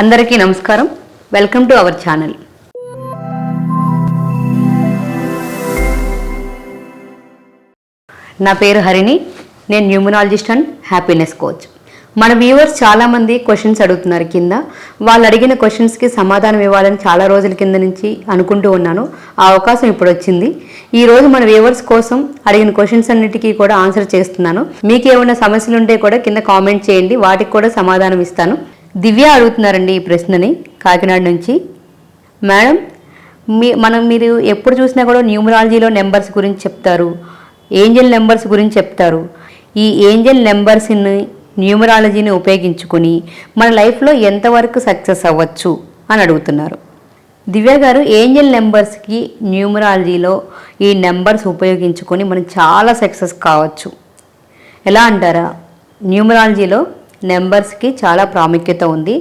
అందరికీ నమస్కారం. Welcome to our channel నా పేరు హరిణి. నేను న్యూమరాలజిస్ట్ అండ్ హ్యాపీనెస్ కోచ్. మన వ్యూవర్స్ చాలామంది క్వశ్చన్స్ అడుగుతున్నారు కింద. వాళ్ళు అడిగిన క్వశ్చన్స్కి సమాధానం ఇవ్వాలని చాలా రోజుల కింద నుంచి అనుకుంటూ ఉన్నాను. ఆ అవకాశం ఇప్పుడు వచ్చింది. ఈ రోజు మన వ్యూవర్స్ కోసం అడిగిన క్వశ్చన్స్ అన్నిటికీ కూడా ఆన్సర్ చేస్తున్నాను. మీకు ఏమైనా సమస్యలు ఉంటే కూడా కింద కామెంట్ చేయండి. వాటికి కూడా సమాధానం ఇస్తాను. దివ్య అడుగుతున్నారండి ఈ ప్రశ్నని కాకినాడ నుంచి. మేడం మీ మనం మీరు ఎప్పుడు చూసినా కూడా న్యూమరాలజీలో నెంబర్స్ గురించి చెప్తారు ఏంజల్ నెంబర్స్ గురించి చెప్తారు. ఈ ఏంజల్ నెంబర్స్ని న్యూమరాలజీని ఉపయోగించుకొని మన లైఫ్లో ఎంతవరకు సక్సెస్ అవ్వచ్చు అని అడుగుతున్నారు. దివ్య గారు ఏంజల్ నెంబర్స్కి న్యూమరాలజీలో ఈ నెంబర్స్ ఉపయోగించుకొని మనం చాలా సక్సెస్ కావచ్చు. ఎలా అంటారా? న్యూమరాలజీలో నెంబర్స్కి చాలా ప్రాముఖ్యత ఉంది.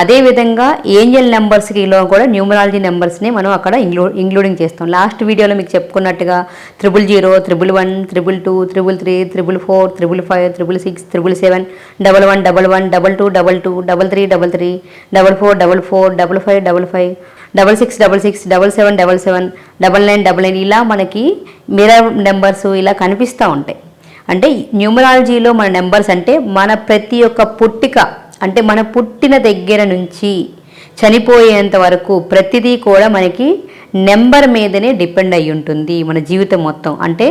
అదేవిధంగా ఏంజల్ నెంబర్స్కిలో కూడా న్యూమరాలజీ నెంబర్స్ని మనం అక్కడ ఇంక్లూ ఇంక్లూడింగ్ చేస్తాం. లాస్ట్ వీడియోలో మీకు చెప్పుకున్నట్టుగా triple zero triple one triple two triple three triple four triple five triple six triple seven double one double one double two double two double three double three double four double four double five double five double six double six double seven double seven double nine double nine ఇలా మనకి mirror numbers ఇలా కనిపిస్తూ ఉంటాయి. అంటే న్యూమరాలజీలో మన numbers అంటే మన ప్రతి ఒక్క పుట్టిక అంటే మన పుట్టిన దగ్గర నుంచి చనిపోయేంత వరకు ప్రతిదీ కూడా మనకి నెంబర్ మీదనే డిపెండ్ అయి ఉంటుంది మన జీవితం మొత్తం. అంటే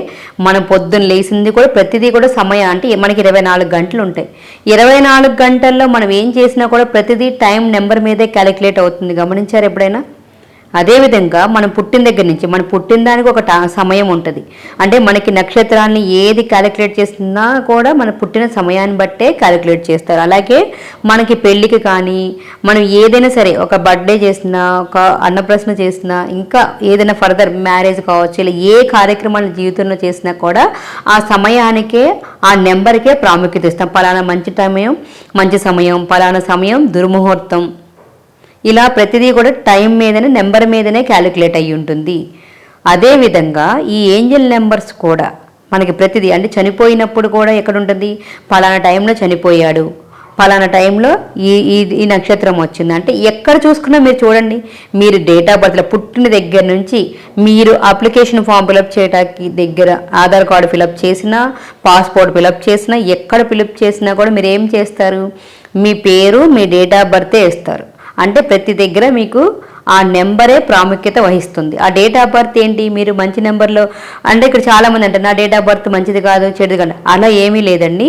మనం పొద్దున్న లేచింది కూడా ప్రతిదీ కూడా సమయం అంటే మనకి ఇరవై నాలుగు గంటలు ఉంటాయి. ఇరవై నాలుగు గంటల్లో మనం ఏం చేసినా కూడా ప్రతిదీ టైం నెంబర్ మీదే క్యాలిక్యులేట్ అవుతుంది. గమనించారు ఎప్పుడైనా? అదేవిధంగా మనం పుట్టిన దగ్గర నుంచి మనం పుట్టిన దానికి ఒక టా సమయం ఉంటుంది. అంటే మనకి నక్షత్రాన్ని ఏది క్యాలిక్యులేట్ చేస్తున్నా కూడా మన పుట్టిన సమయాన్ని బట్టే క్యాలిక్యులేట్ చేస్తారు. అలాగే మనకి పెళ్ళికి కానీ మనం ఏదైనా సరే ఒక బర్త్డే చేసినా ఒక అన్నప్రశ్న చేసినా ఇంకా ఏదైనా ఫర్దర్ మ్యారేజ్ కావచ్చు ఇలా ఏ కార్యక్రమాలు జీవితంలో చేసినా కూడా ఆ సమయానికే ఆ నెంబర్కే ప్రాముఖ్యత ఇస్తాం. పలానా మంచి సమయం మంచి సమయం పలానా సమయం దుర్ముహూర్తం. ఇలా ప్రతిదీ కూడా టైం మీదనే నెంబర్ మీదనే క్యాలిక్యులేట్ అయి ఉంటుంది. అదేవిధంగా ఈ ఏంజల్ నెంబర్స్ కూడా మనకి ప్రతిదీ అంటే చనిపోయినప్పుడు కూడా ఎక్కడ ఉంటుంది? పలానా టైంలో చనిపోయాడు. పలానా టైంలో ఈ ఈ ఈ నక్షత్రం వచ్చింది. అంటే ఎక్కడ చూసుకున్నా మీరు చూడండి మీరు డేట్ ఆఫ్ బర్త్లో పుట్టిన దగ్గర నుంచి మీరు అప్లికేషన్ ఫామ్ ఫిలప్ చేయడానికి దగ్గర ఆధార్ కార్డు ఫిలప్ చేసినా పాస్పోర్ట్ ఫిలప్ చేసినా ఎక్కడ ఫిలప్ చేసినా కూడా మీరు ఏం చేస్తారు? మీ పేరు మీ డేట్ ఆఫ్ బర్తే ఇస్తారు అంటే ప్రతి దగ్గర మీకు ఆ నెంబరే ప్రాముఖ్యత వహిస్తుంది. ఆ డేట్ ఆఫ్ బర్త్ ఏంటి? మీరు మంచి నెంబర్లో అంటే ఇక్కడ చాలామంది అంటారు నా డేట్ ఆఫ్ బర్త్ మంచిది కాదు చెడుది కాదు. అలా ఏమీ లేదండి.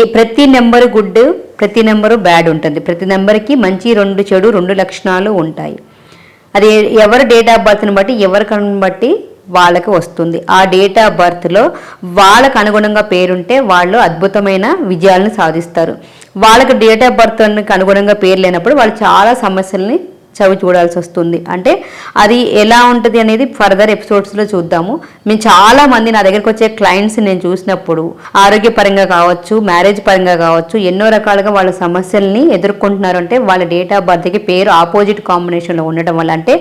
ఏ ప్రతి నెంబరు గుడ్ ప్రతి నెంబరు బ్యాడ్ ఉంటుంది. ప్రతి నెంబర్కి మంచి రెండు చెడు రెండు లక్షణాలు ఉంటాయి. అది ఎవరి డేట్ ఆఫ్ బర్త్ని బట్టి ఎవరికని బట్టి వాళ్ళకి వస్తుంది. ఆ డేట్ ఆఫ్ బర్త్లో వాళ్ళకు అనుగుణంగా పేరుంటే వాళ్ళు అద్భుతమైన విజయాలను సాధిస్తారు. వాళ్ళకి డేట్ ఆఫ్ బర్త్ అనుగుణంగా పేరు లేనప్పుడు వాళ్ళు చాలా సమస్యల్ని చవి చూడాల్సి వస్తుంది. అంటే అది ఎలా ఉంటుంది అనేది ఫర్దర్ ఎపిసోడ్స్లో చూద్దాము. మేము చాలా మంది నా దగ్గరికి వచ్చే క్లయింట్స్ నేను చూసినప్పుడు ఆరోగ్యపరంగా కావచ్చు మ్యారేజ్ పరంగా కావచ్చు ఎన్నో రకాలుగా వాళ్ళ సమస్యల్ని ఎదుర్కొంటున్నారు అంటే వాళ్ళ డేట్ ఆఫ్ బర్త్కి పేరు ఆపోజిట్ కాంబినేషన్లో ఉండటం వల్ల. అంటే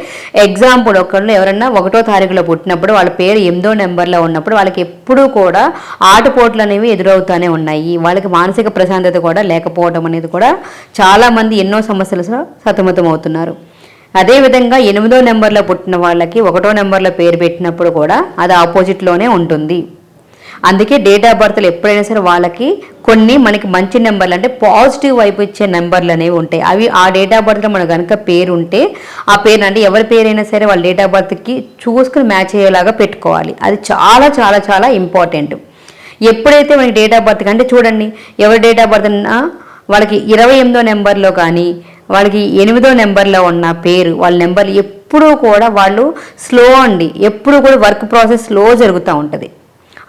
ఎగ్జాంపుల్ ఒకళ్ళు ఎవరన్నా ఒకటో తారీఖులో పుట్టినప్పుడు వాళ్ళ పేరు ఎనిమిదో నెంబర్లో ఉన్నప్పుడు వాళ్ళకి ఎప్పుడూ కూడా ఆటుపోట్లు అనేవి ఎదురవుతూనే ఉన్నాయి. వాళ్ళకి మానసిక ప్రశాంతత కూడా లేకపోవడం అనేది కూడా చాలామంది ఎన్నో సమస్యలు సతమతం అవుతున్నారు అదేవిధంగా ఎనిమిదో నెంబర్లో పుట్టిన వాళ్ళకి ఒకటో నెంబర్లో పేరు పెట్టినప్పుడు కూడా అది ఆపోజిట్లోనే ఉంటుంది. అందుకే డేట్ ఆఫ్ బర్త్లు ఎప్పుడైనా సరే వాళ్ళకి కొన్ని మనకి మంచి నెంబర్లు అంటే పాజిటివ్ వైపు ఇచ్చే నెంబర్లు అనేవి ఉంటాయి. అవి ఆ డేట్ ఆఫ్ బర్త్లో మన కనుక పేరు ఉంటే ఆ పేరు అంటే ఎవరి పేరైనా సరే వాళ్ళ డేట్ ఆఫ్ బర్త్కి చూసుకుని మ్యాచ్ అయ్యేలాగా పెట్టుకోవాలి. అది చాలా చాలా చాలా ఇంపార్టెంట్ ఎప్పుడైతే మనకి డేట్ ఆఫ్ బర్త్ అంటే చూడండి ఎవరి డేట్ ఆఫ్ బర్త్ అన్నా వాళ్ళకి ఇరవై ఎనిమిదో నెంబర్లో కానీ వాళ్ళకి ఎనిమిదో నెంబర్లో ఉన్న పేరు వాళ్ళ నెంబర్ ఎప్పుడూ కూడా వాళ్ళు స్లో అండి. ఎప్పుడు కూడా వర్క్ ప్రాసెస్ స్లో జరుగుతూ ఉంటుంది.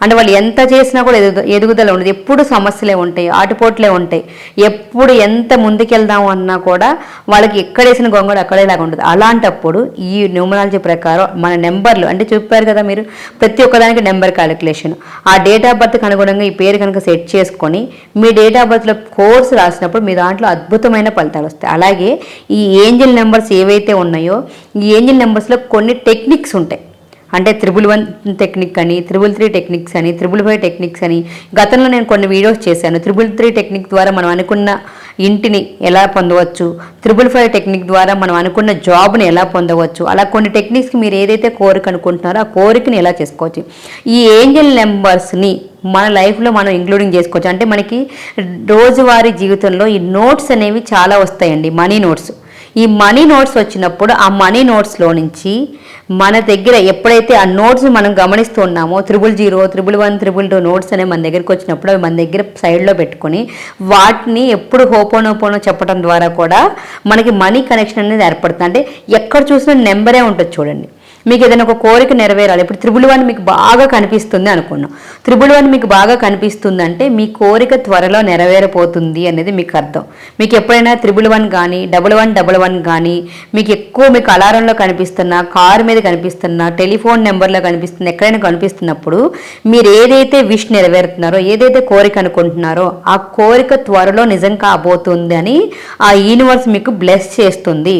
అంటే వాళ్ళు ఎంత చేసినా కూడా ఎదుగు ఎదుగుదల ఉండదు. ఎప్పుడు సమస్యలే ఉంటాయి ఆటుపోట్లే ఉంటాయి. ఎప్పుడు ఎంత ముందుకెళ్దాం అన్నా కూడా వాళ్ళకి ఎక్కడేసిన గొంగడు అక్కడేలాగా ఉంటుంది అలాంటప్పుడు ఈ న్యూమరాలజీ ప్రకారం మన నెంబర్లు అంటే చెప్పారు కదా మీరు ప్రతి ఒక్కదానికి నెంబర్ క్యాలిక్యులేషన్. ఆ డేట్ ఆఫ్ బర్త్కి అనుగుణంగా ఈ పేరు కనుక సెట్ చేసుకొని మీ డేట్ ఆఫ్ బర్త్లో కోర్స్ రాసినప్పుడు మీ దాంట్లో అద్భుతమైన ఫలితాలు వస్తాయి. అలాగే ఈ ఏంజిల్ నెంబర్స్ ఏవైతే ఉన్నాయో ఈ ఏంజిల్ నెంబర్స్లో కొన్ని టెక్నిక్స్ ఉంటాయి. అంటే త్రిబుల్ వన్ టెక్నిక్ అని త్రిబుల్ త్రీ టెక్నిక్స్ అని త్రిబుల్ ఫైవ్ టెక్నిక్స్ అని. గతంలో నేను కొన్ని వీడియోస్ చేశాను. త్రిబుల్ త్రీ టెక్నిక్ ద్వారా మనం అనుకున్న ఇంటిని ఎలా పొందవచ్చు? త్రిబుల్ ఫైవ్ టెక్నిక్ ద్వారా మనం అనుకున్న జాబ్ని ఎలా పొందవచ్చు? అలా కొన్ని టెక్నిక్స్కి మీరు ఏదైతే కోరిక అనుకుంటున్నారో ఆ కోరికని ఎలా చేసుకోవచ్చు? ఈ ఏంజల్ నెంబర్స్ని మన లైఫ్లో మనం ఇంక్లూడింగ్ చేసుకోవచ్చు. అంటే మనకి రోజువారీ జీవితంలో ఈ నోట్స్ అనేవి చాలా వస్తాయండి. Money notes. ఈ మనీ నోట్స్ వచ్చినప్పుడు ఆ మనీ నోట్స్లో నుంచి మన దగ్గర ఎప్పుడైతే ఆ నోట్స్ మనం గమనిస్తూ ఉన్నామో triple zero triple one triple two notes అనేవి మన దగ్గరికి వచ్చినప్పుడు అవి మన దగ్గర సైడ్లో పెట్టుకొని వాటిని ఎప్పుడు హోపోనోపోనో చెప్పడం ద్వారా కూడా మనకి మనీ కనెక్షన్ అనేది ఏర్పడుతుంది. అంటే ఎక్కడ చూసినా నెంబరే ఉంటుంది చూడండి. మీకు ఏదైనా ఒక కోరిక నెరవేరాలి. ఇప్పుడు త్రిబుల్ వన్ మీకు బాగా కనిపిస్తుంది అనుకున్నాం. త్రిబుల్ వన్ మీకు బాగా కనిపిస్తుంది అంటే మీ కోరిక త్వరలో నెరవేరపోతుంది అనేది మీకు అర్థం. మీకు ఎప్పుడైనా త్రిబుల్ వన్ కానీ డబుల్ వన్ డబుల్ వన్ కానీ మీకు ఎక్కువ మీకు అలారంలో కనిపిస్తున్నా కారు మీద కనిపిస్తున్నా టెలిఫోన్ నెంబర్లో కనిపిస్తుంది ఎక్కడైనా కనిపిస్తున్నప్పుడు మీరు ఏదైతే విష్ నెరవేరుతున్నారో ఏదైతే కోరిక అనుకుంటున్నారో ఆ కోరిక త్వరలో నిజం కాబోతుంది అని ఆ యూనివర్స్ మీకు బ్లెస్ చేస్తుంది.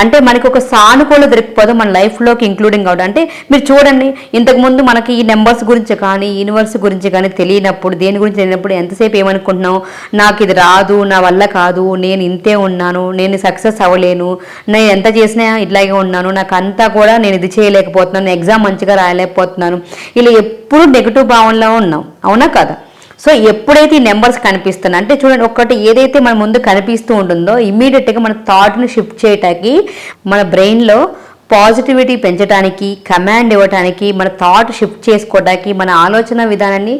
అంటే మనకి ఒక సానుకూల దొరికిపోదు మన లైఫ్లోకి ఇంక్లూడింగ్ అవుట్ అంటే మీరు చూడండి ఇంతకుముందు మనకి ఈ నెంబర్స్ గురించి కానీ యూనివర్స్ గురించి కానీ తెలియనప్పుడు దేని గురించి తెలియనప్పుడు ఎంతసేపు ఏమనుకుంటున్నాం నాకు ఇది రాదు నా వల్ల కాదు నేను ఇంతే ఉన్నాను నేను సక్సెస్ అవ్వలేను నేను ఎంత చేసినా ఇట్లాగే ఉన్నాను నాకు అంతా కూడా నేను ఇది చేయలేకపోతున్నాను ఎగ్జామ్ మంచిగా రాయలేకపోతున్నాను. ఇలా ఎప్పుడు నెగిటివ్ భావనలో ఉన్నాం అవునా కదా? సో ఎప్పుడైతే ఈ నెంబర్స్ కనిపిస్తున్నాయి అంటే చూడండి ఒకటి ఏదైతే మన ముందు కనిపిస్తూ ఉంటుందో ఇమీడియట్గా మన థాట్ని షిఫ్ట్ చేయటానికి మన బ్రెయిన్లో పాజిటివిటీ పెంచడానికి కమాండ్ ఇవ్వటానికి మన థాట్ షిఫ్ట్ చేసుకోవడానికి మన ఆలోచన విధానాన్ని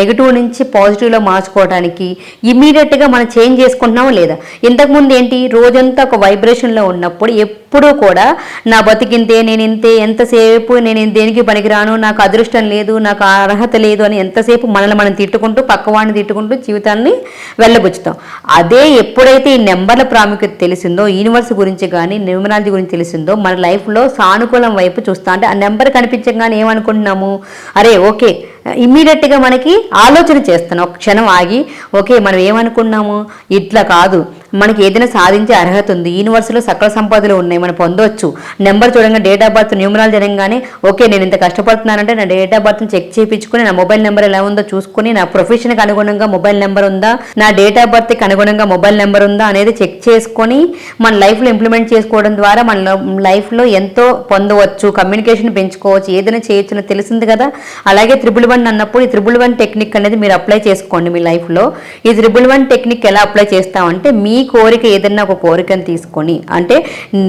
నెగిటివ్ నుంచి పాజిటివ్లో మార్చుకోవడానికి ఇమీడియట్గా మనం చేంజ్ చేసుకుంటున్నామో లేదా? ఇంతకుముందు ఏంటి? రోజంతా ఒక వైబ్రేషన్లో ఉన్నప్పుడు ఎప్పుడూ కూడా నా బతికింతే నేను ఇంతే ఎంతసేపు నేను దేనికి పనికిరాను నాకు అదృష్టం లేదు నాకు అర్హత లేదు అని ఎంతసేపు మనల్ని మనం తిట్టుకుంటూ పక్కవాడిని తిట్టుకుంటూ జీవితాన్ని వెళ్ళబుచ్చుతాం. అదే ఎప్పుడైతే ఈ నెంబర్ల ప్రాముఖ్యత తెలిసిందో యూనివర్స్ గురించి కానీ న్యూమరాలజీ గురించి తెలిసిందో మన లైఫ్లో సానుకూలం వైపు చూస్తాం. అంటే ఆ నెంబర్ కనిపించగానే ఏమనుకుంటున్నాము? అరే ఓకే ఇమ్మీడియట్గా మనకి ఆలోచన చేస్తాను. ఒక క్షణం ఆగి ఓకే మనం ఏమనుకున్నాము? ఇట్లా కాదు. మనకి ఏదైనా సాధించే అర్హత ఉంది. యూనివర్సిటీలో సకల సంపదలు ఉన్నాయి. మనం పొందొచ్చు. నెంబర్ చూడంగా డేట్ ఆఫ్ బర్త్ న్యూమరాల్ జరగగానే ఓకే నేను ఇంత కష్టపడుతున్నానంటే నా డేట్ ఆఫ్ బర్త్ని చెక్ చేయించుకుని నా మొబైల్ నెంబర్ ఎలా ఉందో చూసుకుని నా ప్రొఫెషన్కి అనుగుణంగా మొబైల్ నెంబర్ ఉందా? నా డేట్ ఆఫ్ బర్త్కి అనుగుణంగా మొబైల్ నెంబర్ ఉందా? అనేది చెక్ చేసుకొని మన లైఫ్లో ఇంప్లిమెంట్ చేసుకోవడం ద్వారా మన లైఫ్లో ఎంతో పొందవచ్చు. కమ్యూనికేషన్ పెంచుకోవచ్చు. ఏదైనా చేయొచ్చు తెలిసింది కదా? అలాగే త్రిబుల్ వన్ అన్నప్పుడు ఈ త్రిబుల్ వన్ టెక్నిక్ అనేది మీరు అప్లై చేసుకోండి మీ లైఫ్లో ఈ త్రిబుల్ వన్ టెక్నిక్ ఎలా అప్లై చేస్తామంటే మీ కోరిక ఏదైనా ఒక కోరికను తీసుకొని అంటే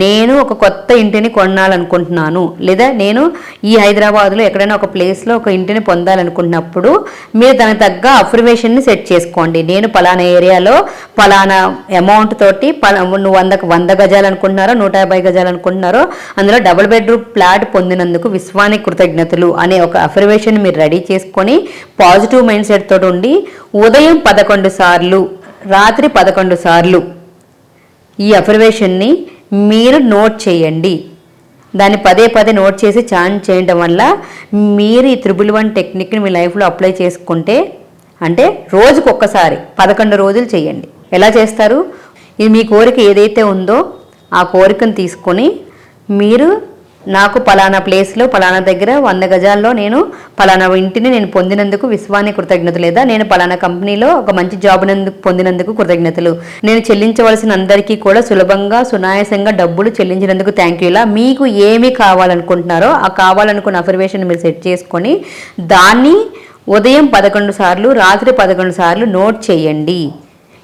నేను ఒక కొత్త ఇంటిని కొనాలనుకుంటున్నాను లేదా నేను ఈ హైదరాబాద్లో ఎక్కడైనా ఒక ప్లేస్లో ఒక ఇంటిని పొందాలనుకున్నప్పుడు మీరు దానికి తగ్గ అఫర్మేషన్ని సెట్ చేసుకోండి. నేను పలానా ఏరియాలో పలానా అమౌంట్ తోటి పలా నువ్వు వందకు వంద గజాలు అనుకుంటున్నారో నూట యాభై గజాలు అనుకుంటున్నారో అందులో డబుల్ బెడ్రూమ్ ఫ్లాట్ పొందినందుకు విశ్వానికి కృతజ్ఞతలు అనే ఒక అఫర్మేషన్ మీరు రెడీ చేసుకొని పాజిటివ్ మైండ్ సెట్ తోటి ఉండి ఉదయం పదకొండు సార్లు రాత్రి పదకొండు సార్లు. ఈ అఫర్వేషన్ని మీరు నోట్ చేయండి. దాన్ని పదే పదే నోట్ చేసి ఛాన్ చేయడం వల్ల మీరు ఈ త్రిబుల్ వన్ టెక్నిక్ని మీ లైఫ్లో అప్లై చేసుకుంటే అంటే రోజుకు ఒక్కసారి పదకొండు రోజులు చేయండి. ఎలా చేస్తారు? ఇది మీ కోరిక ఏదైతే ఉందో ఆ కోరికను తీసుకొని మీరు నాకు పలానా ప్లేస్లో పలానా దగ్గర వంద గజాల్లో నేను పలానా ఇంటిని నేను పొందినందుకు విశ్వాన్ని కృతజ్ఞత లేదా నేను పలానా కంపెనీలో ఒక మంచి జాబ్ నందుకు పొందినందుకు కృతజ్ఞతలు. నేను చెల్లించవలసిన అందరికీ కూడా సులభంగా సునాయాసంగా డబ్బులు చెల్లించినందుకు థ్యాంక్ యూ ఇలా మీకు ఏమి కావాలనుకుంటున్నారో ఆ కావాలనుకున్న అఫర్మేషన్ మీరు సెట్ చేసుకొని దాన్ని ఉదయం పదకొండు సార్లు రాత్రి పదకొండు సార్లు నోట్ చేయండి.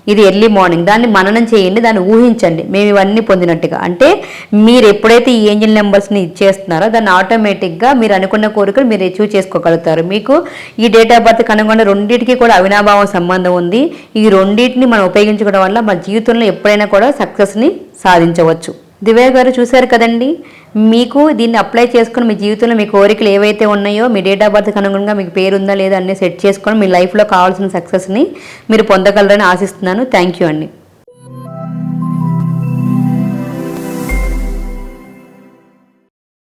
ఇది ఎర్లీ మార్నింగ్ దాన్ని మననం చేయండి దాన్ని ఊహించండి. మేము ఇవన్నీ పొందినట్టుగా. అంటే మీరు ఎప్పుడైతే ఈ ఏంజిల్ నెంబర్స్ని ఇచ్చేస్తున్నారో దాన్ని ఆటోమేటిక్గా మీరు అనుకున్న కోరికలు మీరు అచీవ్ చేసుకోగలుగుతారు. మీకు ఈ డేట్ ఆఫ్ బర్త్ కనుగొన్న రెండింటికి కూడా అవినాభావం సంబంధం ఉంది. ఈ రెండింటిని మనం ఉపయోగించుకోవడం వల్ల మన జీవితంలో ఎప్పుడైనా కూడా సక్సెస్ని సాధించవచ్చు. దివ్య గారు చూశారు కదండి? మీకు దీన్ని అప్లై చేసుకుని మీ జీవితంలో మీ కోరికలు ఏవైతే ఉన్నాయో మీ డేట్ ఆఫ్ బర్త్కి అనుగుణంగా మీకు పేరు ఉందా లేదా అన్నీ సెట్ చేసుకొని మీ లైఫ్లో కావాల్సిన సక్సెస్ని మీరు పొందగలరని ఆశిస్తున్నాను. థ్యాంక్ యూ అండి.